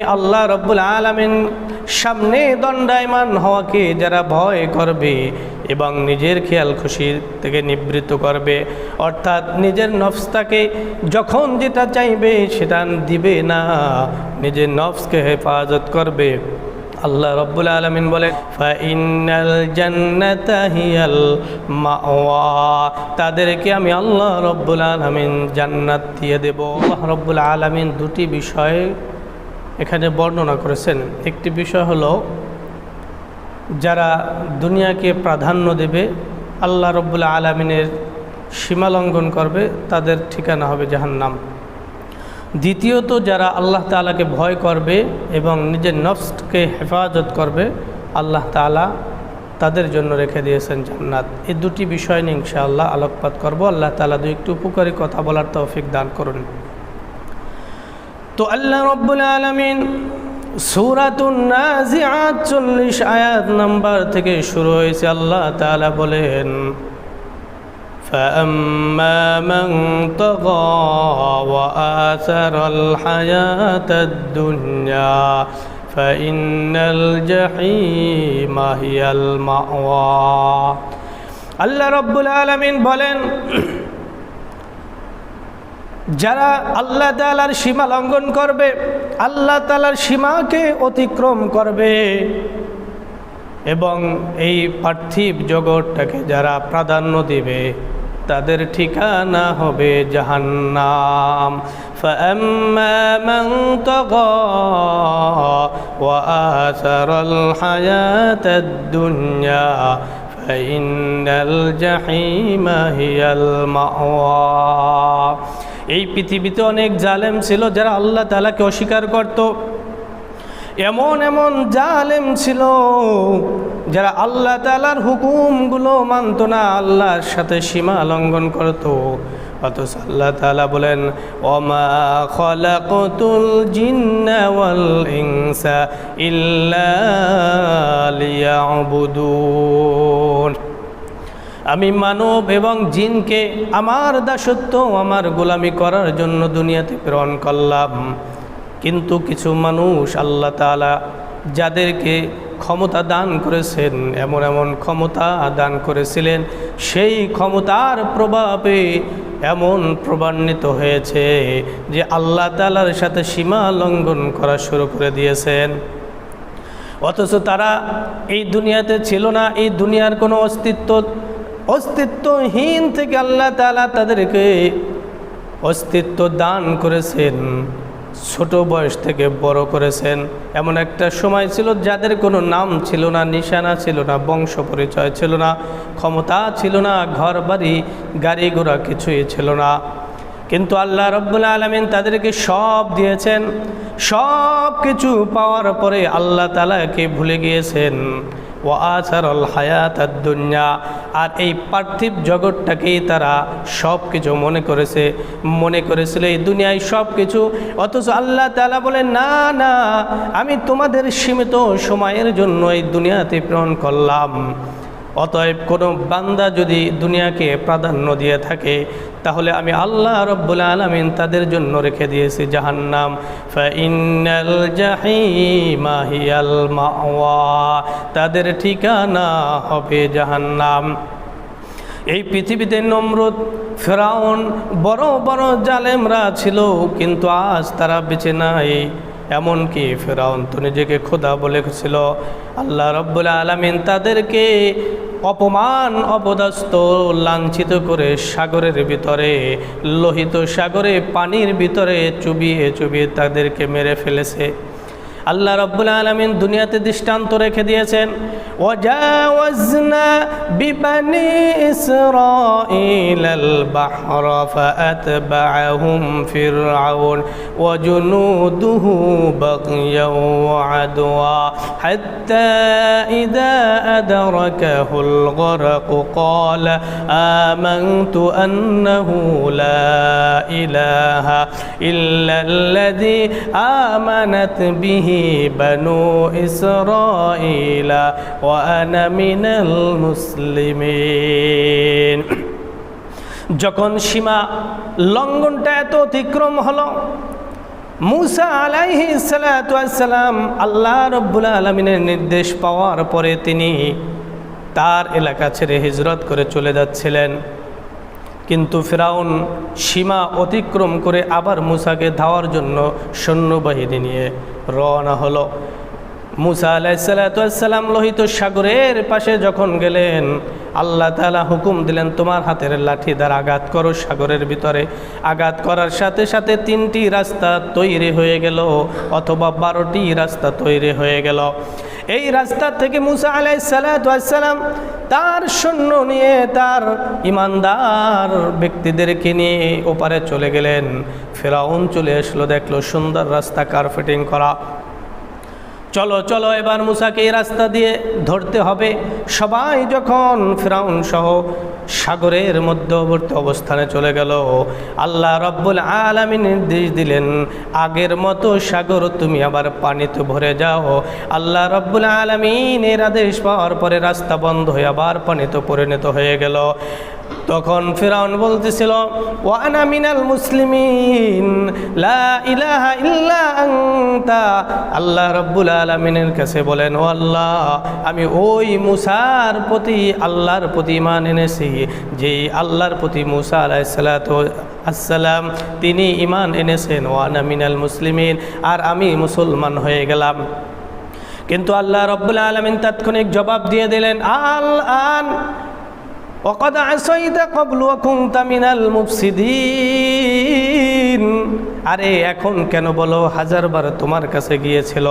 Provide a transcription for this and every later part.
আল্লাহ রব্বুল আলমিন সামনে দণ্ডায়মান হওয়াকে যারা ভয় করবে এবং নিজের খেয়াল খুশির থেকে নিবৃত্ত করবে, অর্থাৎ নিজের নফসটাকে যখন যেটা চাইবে সেটা দিবে না, নিজের নফসকে হেফাজত করবে। আল্লাহ রব্বুল আলমিন বলে ফাইনাল জান্নাতা হিয়াল তাদেরকে আমি আল্লাহ রব্বুল আলমিন জান্নাত দিয়ে দেব। আল্লাহ রব্বুল আলমিন দুটি বিষয় এখানে বর্ণনা করেছেন। একটি বিষয় হলো, যারা দুনিয়াকে প্রাধান্য দেবে, আল্লাহ রব্বুল আলমিনের সীমালঙ্ঘন করবে, তাদের ঠিকানা হবে জাহান্নাম। দ্বিতীয়ত, যারা আল্লাহ তালাকে ভয় করবে এবং নিজের নফসকে হেফাজত করবে, আল্লাহ তালা তাদের জন্য রেখে দিয়েছেন জান্নাত। এই দুটি বিষয় নিয়ে ইনশাআল্লাহ আলোকপাত করব। আল্লাহ তালা দু একটু উপকারী কথা বলার তৌফিক দান করুন। তো আল্লাহ রব্বুল আলমিন সুরাতুন নাজিআত চল্লিশ আয়াত নাম্বার থেকে শুরু হয়েছে আল্লাহ তাআলা বলেন فأما من طغى وآثر الحياة الدنيا فإن الجحيم هي المأوى আল্লাহ রব্বুল আলমিন বলেন যারা আল্লাহ তালার সীমা লঙ্ঘন করবে আল্লাহ তালার সীমাকে অতিক্রম করবে এবং এই পার্থিব জগৎটাকে যারা প্রাধান্য দিবে তাদের ঠিকানা হবে জাহান্নাম فأما من طغى وآثر الحياة الدنيا فإن الجحيم هي المأوى এই পৃথিবীতে অনেক জালেম ছিল যারা আল্লাহ তালাকে অস্বীকার করত। এমন এমন জালেম ছিল যারা আল্লাহ তালার হুকুমগুলো মানত না, আল্লাহর সাথে সীমা লঙ্ঘন করত। অথচ আল্লাহ তালা বলেন, ওমা খলাকুল জিন্না ওয়াল ইনসা ইল্লা আমি মানব এবং জিনকে আমার দাসত্ব আমার গোলামি করার জন্য দুনিয়াতে প্রেরণ করলাম। কিন্তু কিছু মানুষ আল্লাহ তালা যাদেরকে ক্ষমতা দান করেছেন, এমন এমন ক্ষমতা দান করেছিলেন, সেই ক্ষমতার প্রভাবে এমন প্রমাণিত হয়েছে যে আল্লাহ তালার সাথে সীমা লঙ্ঘন করা শুরু করে দিয়েছেন। অথচ তারা এই দুনিয়াতে ছিল না, এই দুনিয়ার কোনো অস্তিত্ব অস্তিত্বহীন থেকে আল্লাহ তালা তাদেরকে অস্তিত্ব দান করেছেন, ছোট বয়স থেকে বড় করেছেন। এমন একটা সময় ছিল যাদের কোনো নাম ছিল না, নিশানা ছিল না, বংশ পরিচয় ছিল না, ক্ষমতা ছিল না ঘর বাড়ি গাড়ি ঘোড়া কিছুই ছিল না। কিন্তু আল্লাহ রব্বুল আলমিন তাদেরকে সব দিয়েছেন। সব কিছু পাওয়ার পরে আল্লাহ তালাকে ভুলে গিয়েছেন। ও আসারল হায়াত দুনিয়া। আর এই পার্থিব জগৎটাকেই তারা সব কিছু মনে করেছে, মনে করেছিল এই দুনিয়ায় সব কিছু অথচ আল্লাহ তালা বলে না না, আমি তোমাদের সীমিত সময়ের জন্য এই দুনিয়াতে প্রেরণ করলাম। অতএব কোনো বান্দা যদি দুনিয়াকে প্রাধান্য দিয়ে থাকে, তাহলে আমি আল্লাহ রব্বুল আলমিন তাদের জন্য রেখে দিয়েছি জাহান্নাম। ফাইনাল জাহিমা হিয়াল মাওয়া। তাদের ঠিকানা হবে জাহান্নাম। এই পৃথিবীতে নমরুদ, ফেরাউন বড় বড় জালেমরা ছিল, কিন্তু আজ তারা বেঁচে নাই। এমনকি ফেরাউন তো নিজেকে খোদা বলেছিল, আল্লাহ রব্বুল আলমিন তাদেরকে অপমান অপদস্ত লাঞ্ছিত করে সাগরের ভিতরে, লোহিত সাগরে পানির ভিতরে চুবিয়ে চুবিয়ে তাদেরকে মেরে ফেলেছে। আল্লাহ রব্বুল আলমিন দুনিয়াতে দৃষ্টান্ত রেখে দিয়েছেন وجاوزنا ببني إسرائيل البحر فأتبعهم فرعون وجنوده بغيا وعدوا حتى إذا أدركه الغرق قال آمنت أنه لا إله إلا الذي آمنت به بنو إسرائيل وأنا من المسلمين যখন সীমা লঙ্ঘনটা এত অতিক্রম হলো মুসা আলাইহি সালাম আল্লাহ রব্বুল আলমিনের নির্দেশ পাওয়ার পরে তিনি তার এলাকা ছেড়ে হিজরত করে চলে যাচ্ছিলেন কিন্তু ফেরাউন সীমা অতিক্রম করে আবার মুসাকে ধাওয়ার জন্য সৈন্যবাহিনী নিয়ে রওনা হলো। মুসা আলাইসাল্লাম লোহিত সাগরের পাশে যখন গেলেন, আল্লাহ তালা হুকুম দিলেন, তোমার হাতের লাঠি দ্বারা আঘাত করো সাগরের ভিতরে। আঘাত করার সাথে সাথে তিনটি রাস্তা তৈরি হয়ে গেল, অথবা বারোটি রাস্তা তৈরি হয়ে গেল। এই রাস্তা থেকে মুসা আলাইসাল্লাম তার সৈন্য নিয়ে তার ইমানদার ব্যক্তিদেরকে নিয়ে ওপারে চলে গেলেন। ফেরাউন চলে আসলো, দেখল সুন্দর রাস্তা কার্পেটিং করা। চলো চলো, এবার মুসাকে এই রাস্তা দিয়ে ধরতে হবে। সবাই যখন ফেরাউন সহ সাগরের মধ্যবর্তী অবস্থানে চলে গেল, আল্লাহ রব্বুল আলমী নির্দেশ দিলেন, আগের মতো সাগর তুমি আবার পানিতে ভরে যাও। আল্লাহ রব্বুল আলমিন এর আদেশ পাওয়ার পরে রাস্তা বন্ধ হয়ে আবার পানিতে পরিণত হয়ে গেল। তখন ফেরাউন বলতেছিল ওয়ানা মিনাল মুসলিমিন, লা আল্লাহ রাব্বুল আলামিনের কাছে বলেন, ও আল্লাহ, আমি ওই মুসার প্রতি আল্লাহর প্রতি ইমান এনেছি যে আল্লাহর প্রতি মুসা আলাইহিসসালাতু আসসালাম তিনি ইমান এনেছেন। ওয়ানা মিনাল মুসলিমিন, আর আমি মুসলমান হয়ে গেলাম। কিন্তু আল্লাহ রব্বুল আলমিন তাৎক্ষণিক জবাব দিয়ে দিলেন, আল আন وقد عصيت قبل وكنت من المفسدين আরে এখন কেন বলো হাজারবার তোমার কাছে গিয়েছিল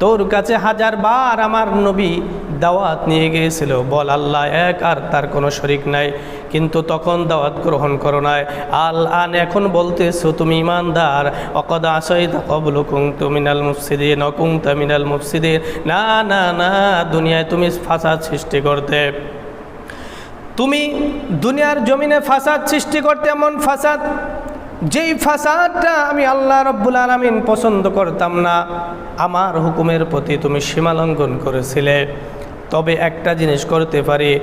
তোর কাছে হাজার বার আমার নবী দাওয়াত নিয়ে গিয়েছিল বল আল্লাহ এক আর তার কোনো শরিক নাই কিন্তু তখন দাওয়াত গ্রহণ করো নাই আল আন এখন বলতেছো তুমি ইমানদার অকদ আসই কবল কুং তুমিনাল মুফসিদিন অকুং তামিনাল মুফসিদিন না না না দুনিয়ায় তুমি ফাসাদ সৃষ্টি করতে তুমি দুনিয়ার জমিনে ফাসাদ সৃষ্টি করতে এমন ফাসাদ, যেই ফাসাদটা আমি আল্লাহ রব্বুল আলমিন পছন্দ করতাম না, আমার হুকুমের প্রতি তুমি সীমালঙ্ঘন করেছিলে। তবে একটা জিনিস করতে পারি।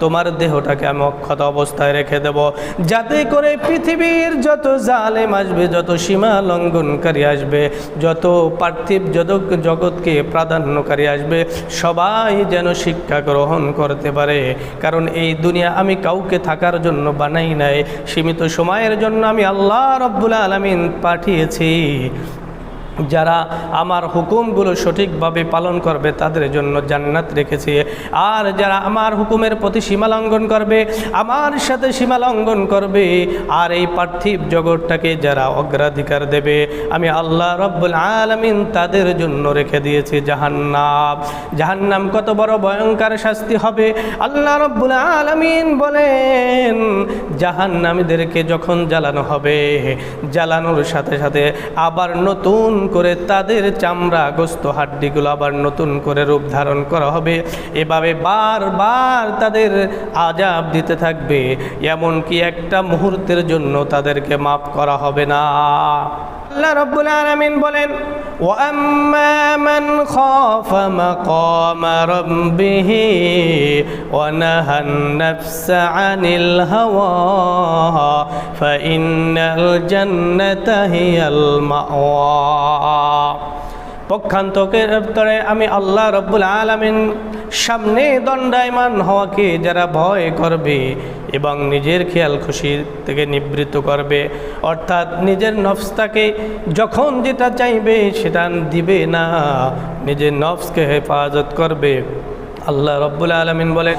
তোমার দেহটাকে আমি অক্ষত অবস্থায় রেখে দেব। যাতে করে পৃথিবীর যত জালেম আসবে, যত সীমা লঙ্ঘনকারী আসবে, যত পার্থিব জগৎ, জগৎকে প্রাধান্যকারী আসবে, সবাই যেন শিক্ষা গ্রহণ করতে পারে। কারণ এই দুনিয়া আমি কাউকে থাকার জন্য বানাই নাই। সীমিত সময়ের জন্য আমি আল্লাহ রব্বুল আলমিন পাঠিয়েছি। যারা আমার হুকুমগুলো সঠিকভাবে পালন করবে, তাদের জন্য জান্নাত রেখেছি। আর যারা আমার হুকুমের প্রতি সীমালঙ্ঘন করবে, আমার সাথে সীমালঙ্ঘন করবে, আর এই পার্থিব জগৎটাকে যারা অগ্রাধিকার দেবে, আমি আল্লাহ রব্বুল আলমিন তাদের জন্য রেখে দিয়েছি জাহান্নাম। জাহান্নাম কত বড় ভয়ঙ্কর শাস্তি হবে। আল্লাহ রব্বুল আলমিন বলেন, জাহান্নামীদেরকে যখন জ্বালানো হবে, জ্বালানোর সাথে সাথে আবার নতুন করে তাদের চামড়া গোস্ত হাড্ডিগুলো আবার নতুন করে রূপ ধারণ করা হবে। এভাবে বারবার তাদের আজাব দিতে থাকবে, এমনকি একটা মুহূর্তের জন্য তাদেরকে মাফ করা হবে না। আল্লাহ রব্বুল আলামিন বলেন وأما من خاف مقام ربه ونهى النفس عن الهوى فإن الجنة هي المأوى পক্ষান্তকের তরে আমি আল্লাহ রব্বুল আলমিন সামনে দণ্ডায়মান হওয়াকে যারা ভয় করবে এবং নিজের খেয়াল খুশি থেকে নিবৃত্ত করবে, অর্থাৎ নিজের নফসটাকে যখন যেটা চাইবে সেটা দিবে না, নিজের নফসকে হেফাজত করবে। আল্লাহ রব্বুল আলমিন বলে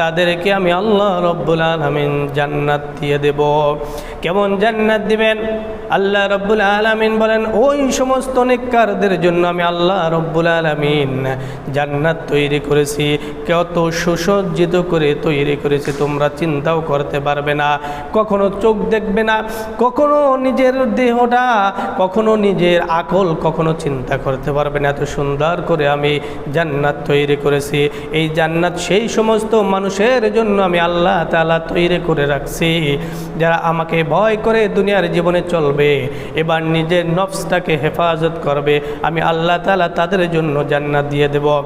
তাদেরকে আমি আল্লাহ রব্বুল আলমিন জান্নাত দিয়ে দেব। কেমন জান্নাত দিবেন? আল্লাহ রব্বুল আলমিন বলেন, ওই সমস্ত নেককারদের জন্য আমি আল্লাহ রব্বুল আলমিন জান্নাত তৈরি করেছি। কত সুসজ্জিত করে তৈরি করেছি, তোমরা চিন্তাও করতে পারবে না। কখনো চোখ দেখবে না, কখনো নিজের দেহটা, কখনো নিজের আকল, কখনো চিন্তা করতে পারবে না। এত সুন্দর করে আমি জান্নাত তৈরি করেছি। এই জান্নাত সেই সমস্ত মানুষের জন্য আমি আল্লাহ তালা তৈরি করে রাখছি। যারা আমাকে ভয় করে দুনিয়ার জীবনে চলবে, এবার নিজের নফসটাকে হেফাজত করবে। আমি আল্লাহ তালা তাদের জন্য জান্নাত দিয়ে দেব।